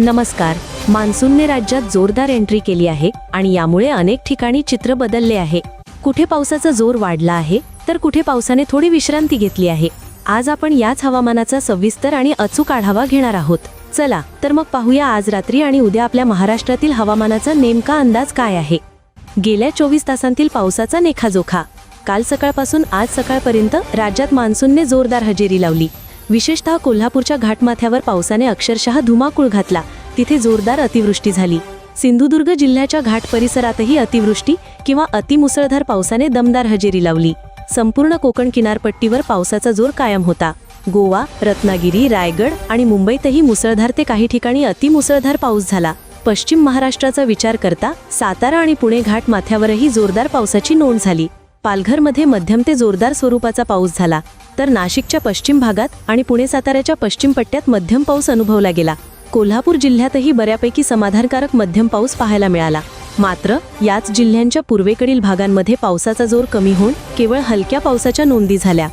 नमस्कार. मान्सूनने राज्यात जोरदार एंट्री केली आहे आणि यामुळे अनेक ठिकाणी चित्र बदलले आहे. कुठे पावसाचा जोर वाढला आहे तर कुठे पावसाने थोडी विश्रांती घेतली आहे. आज आपण याच हवामानाचा सविस्तर आणि अचूक आढावा घेणार आहोत. चला तर मग पाहूया आज रात्री आणि उद्या आपल्या महाराष्ट्रातील हवामानाचा नेमका अंदाज काय आहे. गेल्या चोवीस तासांतील पावसाचा नेखाजोखा. काल सकाळपासून आज सकाळपर्यंत राज्यात मान्सूनने जोरदार हजेरी लावली. विशेषतः कोल्हापूरच्या घाटमाथ्यावर पावसाने अक्षरशः धुमाकूळ घातला. तिथे जोरदार अतिवृष्टी झाली. सिंधुदुर्ग जिल्ह्याच्या घाट परिसरातही अतिवृष्टी किंवा अतिमुसळधार पावसाने दमदार हजेरी लावली. संपूर्ण कोकण किनारपट्टीवर पावसाचा जोर कायम होता. गोवा रत्नागिरी रायगड आणि मुंबईतही मुसळधार ते काही ठिकाणी अतिमुसळधार पाऊस झाला. पश्चिम महाराष्ट्राचा विचार करता सातारा आणि पुणे घाट माथ्यावरही जोरदार पावसाची नोंद झाली. पालघरमध्ये मध्यम ते जोरदार स्वरूपाचा पाऊस झाला. तर नाशिकच्या पश्चिम भागात आणि पुणे साताऱ्याच्या पश्चिम पट्ट्यात मध्यम पाऊस अनुभवला गेला. कोल्हापूर जिल्ह्यातही बऱ्यापैकी समाधानकारक मध्यम पाऊस पाहायला मिळाला. मात्र याच जिल्ह्यांच्या पूर्वेकडील भागांमध्ये पावसाचा जोर कमी होऊन केवळ हलक्या पावसाच्या नोंदी झाल्या.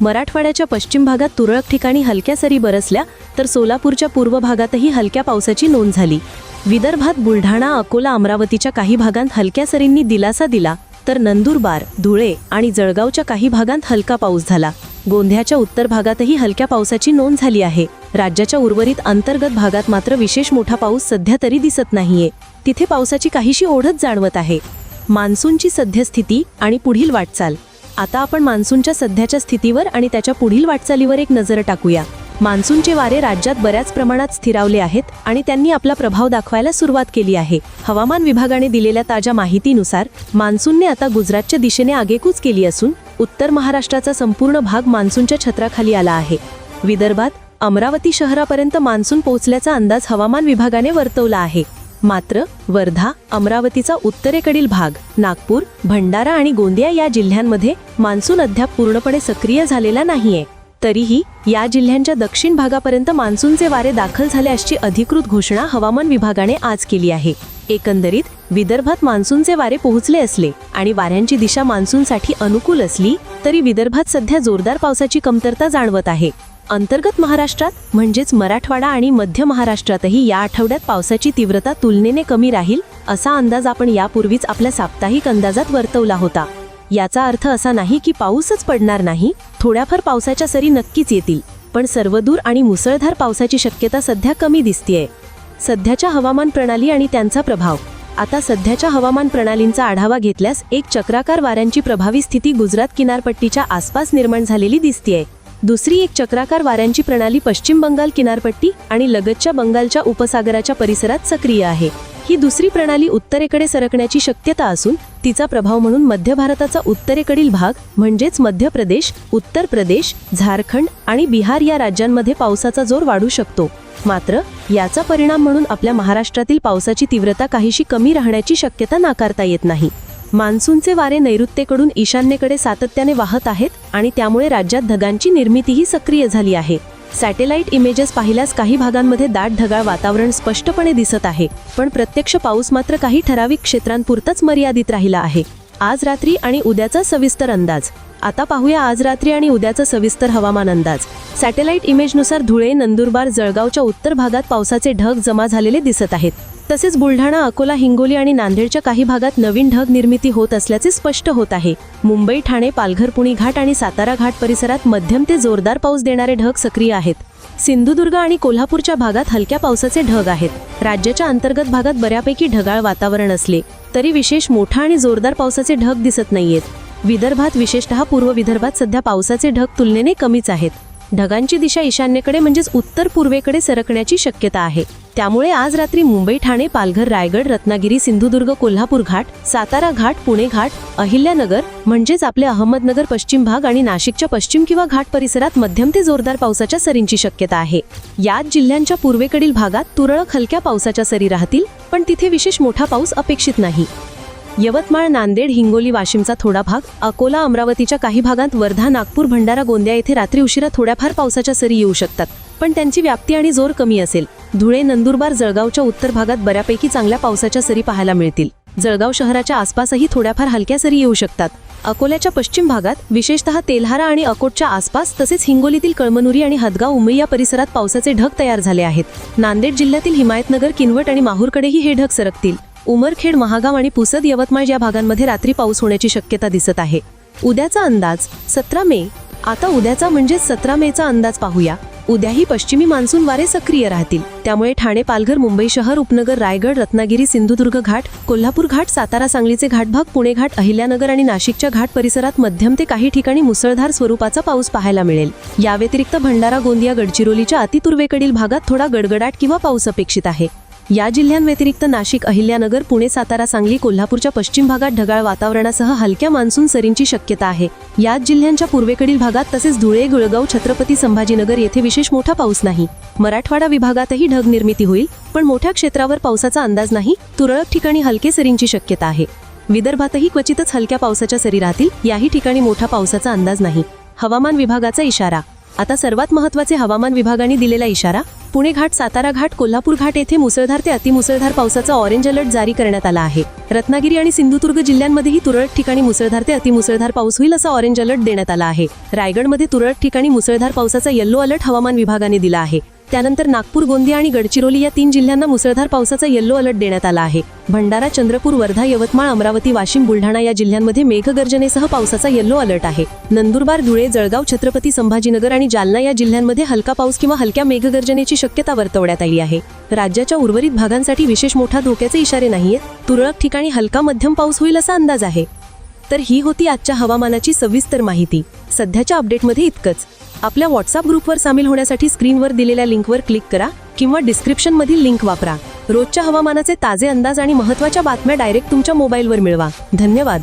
मराठवाड्याच्या पश्चिम भागात तुरळक ठिकाणी हलक्या सरी बरसल्या तर सोलापूरच्या पूर्व भागातही हलक्या पावसाची नोंद झाली. विदर्भात बुलढाणा अकोला अमरावतीच्या काही भागांत हलक्या सरींनी दिलासा दिला. तर नंदुरबार धुळे आणि जळगावच्या काही भागांत हलका पाऊस झाला. गोंध्याच्या उत्तर भागातही हलक्या पावसाची नोंद झाली आहे. राज्याच्या उर्वरित अंतर्गत भागात मात्र विशेष मोठा पाऊस सध्या तरी दिसत नाहीये. तिथे पावसाची काहीशी ओढच जाणवत आहे. मान्सूनची सद्यस्थिती आणि पुढील वाटचाल. आता आपण मान्सूनच्या सध्याच्या स्थितीवर आणि त्याच्या पुढील वाटचालीवर एक नजर टाकूया. मान्सूनचे वारे राज्यात बऱ्याच प्रमाणात स्थिरावले आहेत आणि त्यांनी आपला प्रभाव दाखवायला सुरुवात केली आहे. हवामान विभागाने दिलेल्या ताज्या माहितीनुसार मान्सूनने आता गुजरातच्या दिशेने आगेकूच केली असून उत्तर महाराष्ट्राचा संपूर्ण भाग मान्सूनच्या छत्राखाली आला आहे. विदर्भात अमरावती शहरापर्यंत मान्सून पोहोचल्याचा अंदाज हवामान विभागाने वर्तवला आहे. मात्र वर्धा अमरावतीचा उत्तरेकडील भाग नागपूर भंडारा आणि गोंदिया या जिल्ह्यांमध्ये मान्सून अद्याप पूर्णपणे सक्रिय झालेला नाहीये. तरीही या जिल्ह्यांच्या दक्षिण भागापर्यंत मान्सूनचे वारे दाखल झाले अशी अधिकृत घोषणा हवामान विभागाने आज केली आहे. एकंदरीत विदर्भात मान्सूनचे वारे पोहोचले असले आणि वाऱ्यांची दिशा मान्सूनसाठी अनुकूल असली तरी विदर्भात सध्या जोरदार पावसाची कमतरता जाणवत आहे. अंतर्गत महाराष्ट्रात म्हणजेच मराठवाडा आणि मध्य महाराष्ट्रातही या आठवड्यात पावसाची तीव्रता तुलनेने कमी राहील असा अंदाज आपण यापूर्वीच आपल्या साप्ताहिक अंदाजात वर्तवला होता. याचा अर्थ असा नाही की पाऊसच पडणार नाही. थोड्याफार पावसाच्या सरी नक्कीच येतील. पण सर्वदूर आणि मुसळधार पावसाची शक्यता सध्या कमी दिसतीये. सध्याच्या हवामान प्रणाली आणि त्यांचा प्रभाव. आता सध्याच्या हवामान प्रणालींचा आढावा घेतल्यास एक चक्राकार वाऱ्यांची प्रभावी स्थिती गुजरात किनारपट्टीच्या आसपास निर्माण झालेली दिसतीये. दुसरी एक चक्राकार वाऱ्यांची प्रणाली पश्चिम बंगाल किनारपट्टी आणि लगतच्या बंगालच्या उपसागराच्या परिसरात सक्रिय आहे. ही दुसरी प्रणाली उत्तरेकडे सरकण्याची शक्यता असून तिचा प्रभाव म्हणून मध्य भारताचा उत्तरेकडील भाग म्हणजेच मध्य प्रदेश उत्तर प्रदेश झारखंड आणि बिहार या राज्यांमध्ये पावसाचा जोर वाढू शकतो. मात्र याचा परिणाम म्हणून आपल्या महाराष्ट्रातील पावसाची तीव्रता काहीशी कमी राहण्याची शक्यता नाकारता येत नाही. मान्सूनचे वारे नैऋत्येकडून ईशान्येकडे सातत्याने वाहत आहेत आणि त्यामुळे राज्यात ढगांची निर्मितीही सक्रिय झाली आहे. सॅटेलाइट इमेजेस पाहिल्यास काही भागांमध्ये दाट ढगाळ वातावरण स्पष्टपणे दिसत आहे पण प्रत्यक्ष पाऊस मात्र काही ठराविक क्षेत्रांपुरताच मर्यादित राहिला आहे. आज रात्री आणि उद्याचा सविस्तर अंदाज. आता पाहूया आज रात्री आणि उद्याचा सविस्तर हवामान अंदाज. सॅटेलाइट इमेजनुसार धुळे नंदुरबार जळगावच्या उत्तर भागात पावसाचे ढग जमा झालेले दिसत आहेत. तसेच बुलढाणा अकोला हिंगोली आणि नांदेडच्या काही भागात नवीन ढग निर्मिती होत असल्याचे स्पष्ट होत आहे. मुंबई ठाणे पालघर पुणे घाट आणि सातारा घाट परिसरात मध्यम ते जोरदार पाऊस देणारे ढग सक्रिय आहेत. सिंधुदुर्ग आणि कोल्हापूरच्या भागात हलक्या पावसाचे ढग आहेत. राज्याच्या अंतर्गत भागात बऱ्यापैकी ढगाळ वातावरण असले तरी विशेष मोठा आणि जोरदार पावसाचे ढग दिसत नाहीयेत. विदर्भात विशेषतः पूर्व विदर्भात सध्या पावसाचे ढग तुलनेने कमीच आहेत. ढगांची दिशा ईशान्येकडे म्हणजेच उत्तर पूर्वेकडे सरकण्याची शक्यता आहे. त्यामुळे आज रात्री मुंबई ठाणे पालघर रायगड रत्नागिरी सिंधुदुर्ग कोल्हापूर घाट सातारा घाट पुणे घाट अहिल्यानगर म्हणजेच आपले अहमदनगर पश्चिम भाग आणि नाशिकच्या पश्चिम किंवा घाट परिसरात मध्यम ते जोरदार पावसाच्या सरींची शक्यता आहे. याच जिल्ह्यांच्या पूर्वेकडील भागात तुरळक हलक्या पावसाच्या सरी राहतील पण तिथे विशेष मोठा पाऊस अपेक्षित नाही. यवतमाळ नांदेड हिंगोली वाशिमचा थोडा भाग अकोला अमरावतीच्या काही भागात वर्धा नागपूर भंडारा गोंदिया येथे रात्री उशिरा थोड्याफार पावसाच्या सरी येऊ शकतात. पण त्यांची व्याप्ती आणि जोर कमी असेल. धुळे नंदुरबार जळगावच्या उत्तर भागात बऱ्यापैकी चांगल्या पावसाच्या सरी पाहायला मिळतील. जळगाव शहराच्या आसपासही थोड्याफार हलक्या सरी येऊ शकतात. अकोल्याच्या पश्चिम भागात विशेषतः तेल्हारा आणि अकोटच्या आसपास तसेच हिंगोलीतील कळमनुरी आणि हदगाव उमई या परिसरात पावसाचे ढग तयार झाले आहेत. नांदेड जिल्ह्यातील हिमायतनगर किनवट आणि माहूरकडेही हे ढग सरकतील. उमरखेड महागाव आणि पुसद यवतमाळ या भागांमध्ये रात्री पाऊस होण्याची शक्यता दिसत आहे. उद्याचा अंदाज सतरा मे. आता उद्याचा म्हणजे सतरा मेचा अंदाज पाहूया. उद्याही पश्चिमी मान्सून वारे सक्रिय राहतील. त्यामुळे ठाणे पालघर मुंबई शहर उपनगर रायगड रत्नागिरी सिंधुदुर्ग घाट कोल्हापूर घाट सातारा सांगलीचे घाटभाग पुणे घाट अहिल्यानगर आणि नाशिकच्या घाट परिसरात मध्यम ते काही ठिकाणी मुसळधार स्वरूपाचा पाऊस पाहायला मिळेल. या व्यतिरिक्त भंडारा गोंदिया गडचिरोलीच्या अतिपूर्वेकडील भागात थोडा गडगडाट किंवा पाऊस अपेक्षित आहे. या जिल्ह्यांव्यतिरिक्त नाशिक अहिल्यानगर पुणे सातारा सांगली कोल्हापूरच्या पश्चिम भागात ढगाळ वातावरणासह हलक्या मान्सून सरींची शक्यता आहे. याच जिल्ह्यांच्या पूर्वेकडील भागात तसेच धुळे गुळगाव छत्रपती संभाजीनगर येथे विशेष मोठा पाऊस नाही. मराठवाडा विभागातही ढग निर्मिती होईल पण मोठ्या क्षेत्रावर पावसाचा अंदाज नाही तुरळक ठिकाणी हलके सरींची शक्यता आहे. विदर्भातही क्वचितच हलक्या पावसाच्या सरी राहतील याही ठिकाणी मोठा पावसाचा अंदाज नाही. हवामान विभागाचा इशारा आता सर्वात महत्त्वाचे हवामान विभागाने दिलेला इशारा पुणे घाट सातारा घाट कोल्हापूर घाट येथे मुसळधार ते अतिमुसळधार पावसाचा ऑरेंज अलर्ट जारी करण्यात आला आहे. रत्नागिरी आणि सिंधुदुर्ग जिल्ह्यांमध्येही तुरळक ठिकाणी मुसळधार ते अतिमुसळधार पाऊस होईल असा ऑरेंज अलर्ट देण्यात आला आहे. रायगडमध्ये तुरळक ठिकाणी मुसळधार पावसाचा येल्लो अलर्ट हवामान विभागाने दिला आहे. त्यानंतर नागपूर गोंदिया आणि गडचिरोली या तीन जिल्ह्यांना मुसळधार पावसाचा येल्लो अलर्ट देण्यात आला आहे. भंडारा चंद्रपूर वर्धा यवतमाळ अमरावती वाशिम बुलढाणा या जिल्ह्यांमध्ये मेघगर्जनेसह पावसाचा येल्लो अलर्ट आहे. नंदुरबार धुळे जळगाव छत्रपती संभाजीनगर आणि जालना या जिल्ह्यांमध्ये हलका पाऊस किंवा हलक्या मेघगर्जनेची शक्यता वर्तवण्यात आली आहे. राज्याच्या उर्वरित भागांसाठी विशेष मोठा धोक्याचे इशारे नाहीयेत. तुरळक ठिकाणी हलका मध्यम पाऊस होईल असा अंदाज आहे. तर ही होती आजच्या हवामानाची सविस्तर माहिती. सध्याच्या अपडेटमध्ये इतकंच. आपल्या व्हॉट्सअप ग्रुपवर सामील होण्यासाठी स्क्रीनवर दिलेल्या लिंकवर क्लिक करा किंवा डिस्क्रिप्शनमधील लिंक वापरा. रोजच्या हवामानाचे ताजे अंदाज आणि महत्त्वाच्या बातम्या डायरेक्ट तुमच्या मोबाईलवर मिळवा. धन्यवाद.